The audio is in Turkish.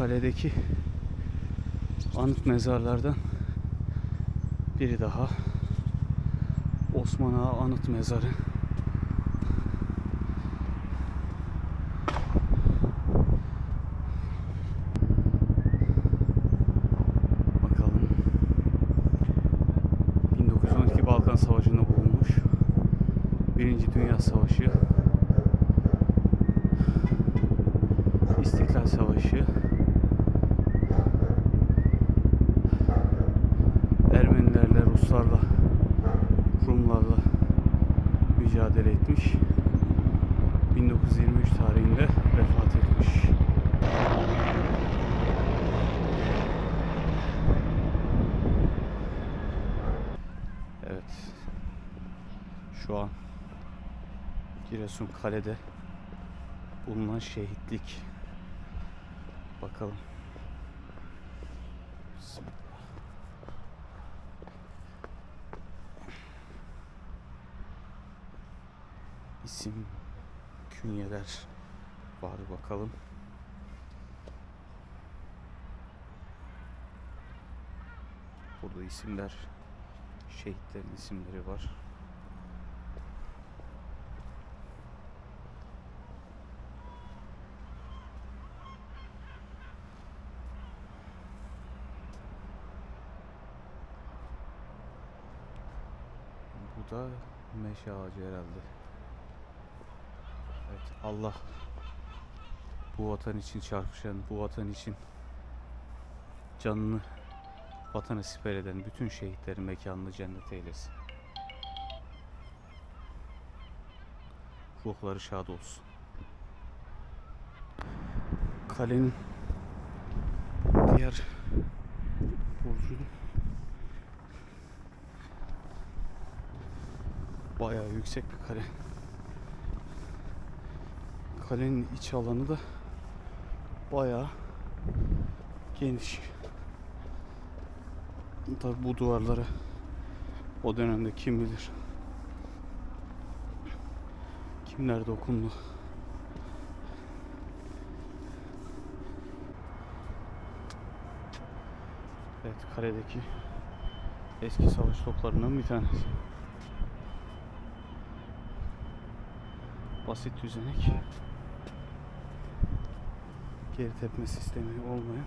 kaledeki anıt mezarlardan biri daha. Osman Ağa Anıt Mezarı. Bakalım. 1912 Balkan Savaşı'nda bulunmuş. Birinci Dünya Savaşı. İstiklal Savaşı. Ruslarla, Rumlarla mücadele etmiş. 1923 tarihinde vefat etmiş. Evet. Şu an Giresun Kale'de bulunan şehitlik. Bakalım. İsim, künyeler var bakalım. Burada isimler, şehitlerin isimleri var. Bu da meşe ağacı herhalde. Allah bu vatan için çarpışan, bu vatan için canını vatana siper eden bütün şehitlerin mekanını cennet eylesin. Ruhları şad olsun. Kalenin diğer burcu bayağı yüksek bir kale. Kalenin iç alanı da bayağı geniş. Tabi bu duvarlara o dönemde kim bilir kimler dokundu. Evet kaledeki eski savaş toplarından bir tanesi. Basit düzenek. Geri tepme sistemi olmayan